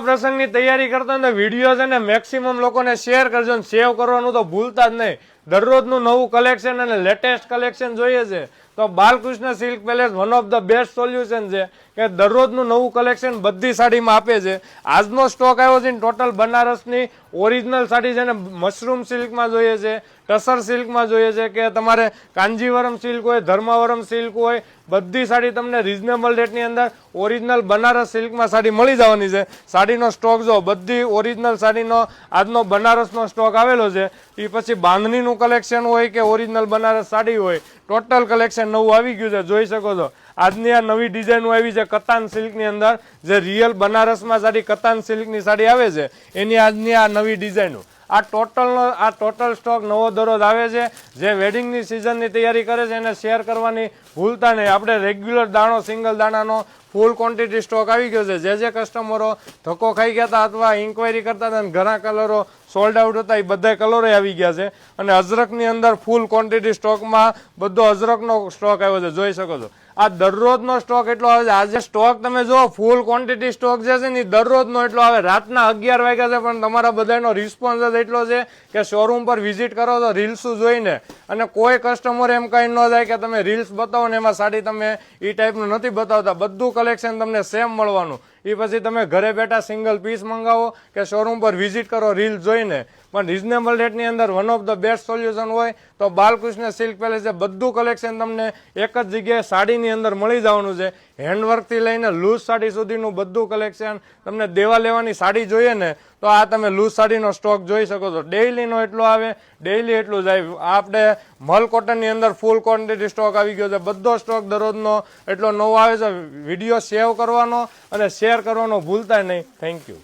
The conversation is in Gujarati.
પ્રસંગની તૈયારી કરતા વીડિયો છે ને મેક્સિમમ લોકોને શેર કરજો ને સેવ કરવાનું તો ભૂલતા જ નહીં. દરરોજનું નવું કલેક્શન અને લેટેસ્ટ કલેક્શન જોઈએ છે. તો Balkrishna silk palace one of the best solution છે કે દરરોજનું નવું કલેક્શન બધી સાડીમાં આપે છે. આજનો સ્ટોક આવ્યો છે ટોટલ બનારસની ઓરિજિનલ સાડી છે ને મશરૂમ સિલ્કમાં જોઈએ છે ટસર સિલ્કમાં જોઈએ છે કે તમારે કાંજીવરમ સિલ્ક હોય, ધર્માવરમ સિલ્ક હોય, બધી સાડી તમને રિઝનેબલ રેટની અંદર ઓરિજિનલ બનારસ સિલ્કમાં સાડી મળી જવાની છે. સાડીનો સ્ટોક જો બધી ઓરિજિનલ સાડીનો આજનો બનારસનો સ્ટોક આવેલો છે એ પછી બાંધણીનું કલેક્શન હોય કે ઓરિજિનલ બનારસ સાડી હોય ટોટલ કલેક્શન નવું આવી ગયું છે, જોઈ શકો છો. આજની આ નવી ડિઝાઇનો આવી છે કતાન સિલ્કની અંદર, જે રિયલ બનારસમાં સાડી, કતાન સિલ્કની સાડી આવે છે, એની આજની આ નવી ડિઝાઇનો આ ટોટલનો આ ટોટલ સ્ટોક નવો દરરોજ આવે છે. જે વેડિંગની સિઝનની તૈયારી કરે છે, એને શેર કરવાની ભૂલતા નહીં. આપણે રેગ્યુલર દાણો સિંગલ દાણાનો ફૂલ ક્વોન્ટિટી સ્ટોક આવી ગયો છે. જે જે કસ્ટમરો ધક્કો ખાઈ ગયા હતા અથવા ઇન્ક્વાયરી કરતા હતા અને ઘણા કલરો સોલ્ડ આઉટ હતા, એ બધા કલરો આવી ગયા છે. અને અજરકની અંદર ફૂલ ક્વોન્ટિટી સ્ટોકમાં બધો અજરકનો સ્ટોક આવ્યો છે. જોઈ શકો છો. આ દરરોજનો સ્ટોક એટલો આવે છે. આજે સ્ટોક તમે જો ફૂલ ક્વોન્ટિટી સ્ટોક જે છે ને દરરોજનો એટલો આવે. રાતના અગિયાર વાગ્યા છે, પણ તમારા બધાનો રિસ્પોન્સ જ એટલો છે કે શોરૂમ પર વિઝિટ કરો તો રીલ્સ જોઈને. અને કોઈ કસ્ટમર એમ કઈ ન જાય કે તમે રીલ્સ બતાવો ને એમાં સાડી તમે એ ટાઈપનું નથી બતાવતા. બધું કલેક્શન તમને સેમ મળવાનું. એ પછી તમે ઘરે બેઠા સિંગલ પીસ મંગાવો કે શોરૂમ પર વિઝિટ કરો રીલ જોઈને. પણ રિઝનેબલ રેટની અંદર one of the best solution હોય તો બાલકૃષ્ણ સિલ્ક પેલેસે બધું કલેક્શન તમને એક જ જગ્યાએ સાડીની અંદર મળી જવાનું છે. હેન્ડવર્કથી લઈને લૂઝ સાડી સુધીનું બધું કલેક્શન તમને દેવા લેવાની સાડી જોઈએ ને તો આ તમે લૂઝ સાડીનો સ્ટોક જોઈ શકો છો. ડેઇલીનો એટલો આવે ડેઇલી એટલું જાય. આપણે મલ કોટનની અંદર ફૂલ ક્વોન્ટિટી સ્ટોક આવી ગયો છે. બધો સ્ટોક દરરોજનો એટલો નવો આવે છે. વીડિયો સેવ કરવાનો અને શેર કરવાનો ભૂલતા નહીં. Thank you